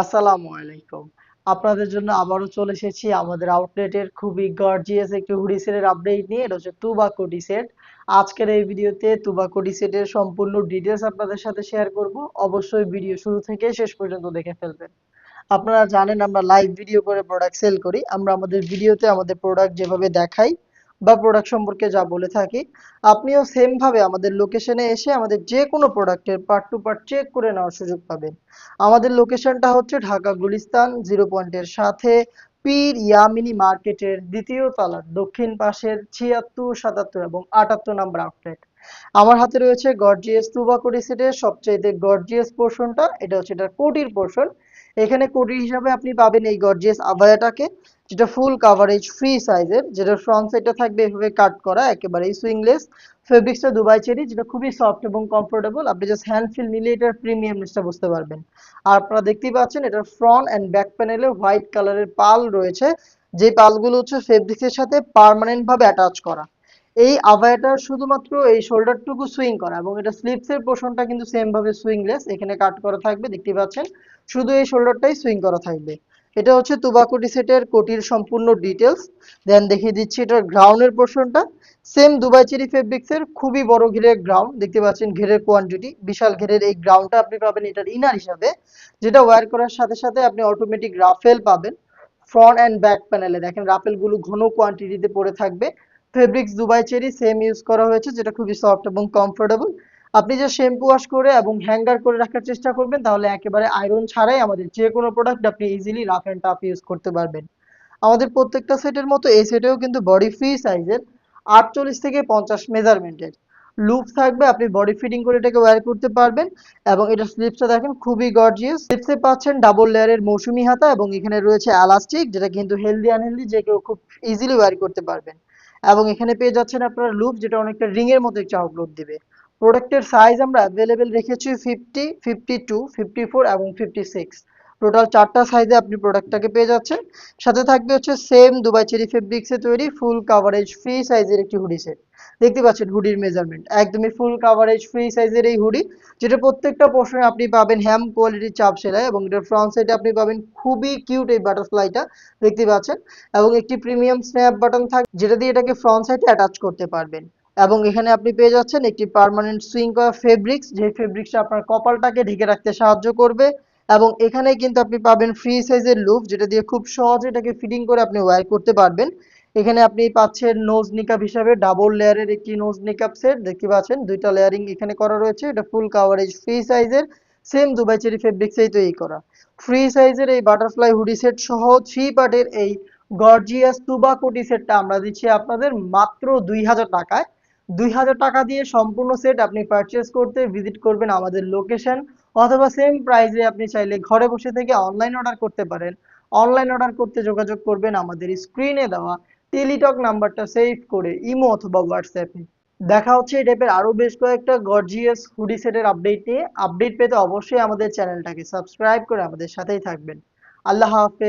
আসসালামু আলাইকুম। আপনাদের জন্য আবারও চলে এসেছি আমাদের আউটলেটের খুবই গর্জিয়াস একটি হুডি সেটের আপডেট নিয়ে। এটা হচ্ছে তুবাকো টি সেট। আজকের এই ভিডিওতে তুবাকো টি সেটের সম্পূর্ণ ডিটেলস আপনাদের সাথে শেয়ার করব। অবশ্যই ভিডিও শুরু থেকে শেষ পর্যন্ত দেখে ফেলবেন। আপনারা জানেন আমরা লাইভ ভিডিও করে প্রোডাক্ট সেল করি। আমরা আমাদের ভিডিওতে আমাদের প্রোডাক্ট যেভাবে দেখাই বা প্রোডাক্ট সম্পর্কে যা বলে থাকি, আপনিও সেম ভাবে আমাদের লোকেশনে এসে আমাদের যে কোনো প্রোডাক্টের পার্ট টু পার্ট চেক করে নেওয়ার সুযোগ পাবেন। আমাদের লোকেশনটা হচ্ছে ঢাকা গুলিস্তান জিরো পয়েন্টের সাথে পীর ইয়ামিনী মার্কেটের দ্বিতীয় তলার দক্ষিণ পাশের ছিয়াত্তর, সাতাত্তর এবং আটাত্তর নাম্বার আউটলেট আমার হাতে রয়েছে গর্জিয়াস তুবাকুড়ি সেটের সবচাইতে গর্জিয়াস পোর্শনটা এটা হচ্ছে এটার কোটির পোর্শন এখানে কোটি হিসাবে আপনি পাবেন এই গর্জিয়াস আবায়াটাকে যেটা ফুল কাভারেজ ফ্রি সাইজের যেটা ফ্রন্ট সাইডটা থাকবে এভাবে কাট করা, একেবারেই সুইংলেস ফেব্রিক্সটা দুবাই চেরি যেটা খুবই সফট এবং কমফোর্টেবল আপনি জাস্ট হ্যান্ড ফিল নিলে এটার প্রিমিয়ামনেসটা বুঝতে পারবেন। আর আপনারা দেখতেই পাচ্ছেন, এটার ফ্রন্ট অ্যান্ড ব্যাক প্যানেলে হোয়াইট কালারের পাল রয়েছে যে পালগুলো হচ্ছে ফেব্রিক্সের সাথে পার্মানেন্ট ভাবে অ্যাটাচ করা। এই আভায়াটার শুধুমাত্র এই শোল্ডারটুকু সুইং করা এবং এটা স্লিপসের পোর্শনটা কিন্তু সেম ভাবে সুইংলেস এখানে কাট করা থাকবে দেখতে পাচ্ছেন। শুধু এই শোল্ডারটাই সুইং করা থাকবে। এটা হচ্ছে তুবাকুটি সেটের কোটির সম্পূর্ণ ডিটেলস দেন দেখিয়ে দিচ্ছি এটার গ্রাউন্ডের পোর্শনটা সেম দুবাই চেরি ফেব্রিক্সের খুবই বড় ঘেরের গ্রাউন্ড দেখতে পাচ্ছেন ঘেরের কোয়ান্টিটি বিশাল ঘেরের এই গ্রাউন্ডটা আপনি পাবেন এটার ইনার হিসাবে। যেটা ওয়্যার করার সাথে সাথে আপনি অটোমেটিক রাফেল পাবেন ফ্রন্ট অ্যান্ড ব্যাক প্যানেলে দেখেন রাফেলগুলো ঘন কোয়ান্টিটিতে পড়ে থাকবে। Fabrics Dubai cherry same use করা হয়েছে, যেটা খুবই সফট এবং কমফোর্টেবল আপনি যে শ্যাম্পু ওয়াশ করে এবং হ্যাঙ্গার করে রাখার চেষ্টা করবেন, তাহলে একেবারে আয়রন ছাড়াই আমাদের যে কোনো প্রোডাক্ট আপনি easily rough and tough use করতে পারবেন। আমাদের প্রত্যেকটা সেটের মতো এই সেটেও কিন্তু বডি ফ্রি সাইজের আটচল্লিশ থেকে পঞ্চাশ মেজারমেন্টের লুপ থাকবে, আপনি বডি ফিটিং করে এটাকে ওয়্যার করতে পারবেন এবং এটা স্লিপসটা দেখেন খুবই গর্জিয়াস স্লিপসে পাচ্ছেন ডাবল লেয়ারের মৌসুমি হাতা এবং এখানে রয়েছে এলাস্টিক যেটা কিন্তু হেলদি আনহেলদি যে কেউ খুব ইজিলি ওয়্যার করতে পারবেন। এবং এখানে পেয়ে যাচ্ছেন আপনার লুপ যেটা অনেকটা রিং এর মতো একটু আউটলুক দিবে। প্রোডাক্টের সাইজ আমরা অ্যাভেলেবেল রেখেছি fifty fifty two fifty four এবং ফিফটি সিক্স টোটাল চারটা সাইজে আপনি প্রোডাক্টটাকে পেয়ে যাচ্ছেন। সাথে থাকবে হচ্ছে সেম দুবাই চেরি ফেব্রিক্সে তৈরি ফুল কাভারেজ ফ্রি সাইজের একটি হুডি সেট দেখতে পাচ্ছেন হুডির মেজারমেন্ট একদমই ফুল কাভারেজ ফ্রি সাইজের এই হুডি যেটা প্রত্যেকটা পোর্শনে আপনি পাবেন হ্যাম কোয়ালিটির চাপ সেলাই এবং এটার ফ্রন্ট সাইডে আপনি পাবেন খুবই কিউট এই বাটারফ্লাইটা দেখতে পাচ্ছেন। এবং একটি প্রিমিয়াম স্ন্যাপ বাটন থাকবে যেটা দিয়ে এটাকে ফ্রন্ট সাইডে অ্যাটাচ করতে পারবেন। এবং এখানে আপনি পেয়ে যাচ্ছেন একটি পার্মানেন্ট সুইং করা ফেব্রিক্স যে ফেব্রিক্সটা আপনার কপালটাকে ঢেকে রাখতে সাহায্য করবে এবং এখানে কিন্তু আপনি পাবেন ফ্রি সাইজের লুপ যেটা দিয়ে খুব সহজে এটাকে ফিটিং করে আপনি ওয়্যার করতে পারবেন। এখানে আপনি পাচ্ছেন নোজ নিকাপ হিসাবে ডাবল লেয়ারের একটি নোজ নিকাপ সেট দেখতে পাচ্ছেন দুইটা লেয়ারিং এখানে করা রয়েছে, এটা ফুল কাভারেজ ফ্রি সাইজের সেম দুবাই চেরি ফেব্রিক্সেই তৈরি করা। ফ্রি সাইজের এই বাটারফ্লাই হুডি সেট সহ থ্রি পার্টের এই গর্জিয়াস তুবা কোটি সেটটা আমরা দিচ্ছি আপনাদের মাত্র দুই হাজার টাকায়। দুই হাজার টাকা দিয়ে সম্পূর্ণ সেট আপনি পারচেস করতে ভিজিট করবেন আমাদের লোকেশন অথবা সেম প্রাইসে আপনি চাইলে ঘরে বসে থেকে অনলাইন অর্ডার করতে পারেন। অনলাইন অর্ডার করতে যোগাযোগ করবেন আমাদের স্ক্রিনে দেওয়া টেলিটক নাম্বারটা সেভ করে ইমো অথবা হোয়াটসঅ্যাপে দেখা হচ্ছে এই টাইপের আরও বেশ কয়েকটা গর্জিয়াস হুডি সেটের আপডেট নিয়ে। আপডেট পেতে অবশ্যই আমাদের চ্যানেলটাকে সাবস্ক্রাইব করে আমাদের সাথেই থাকবেন। আল্লাহ হাফেজ।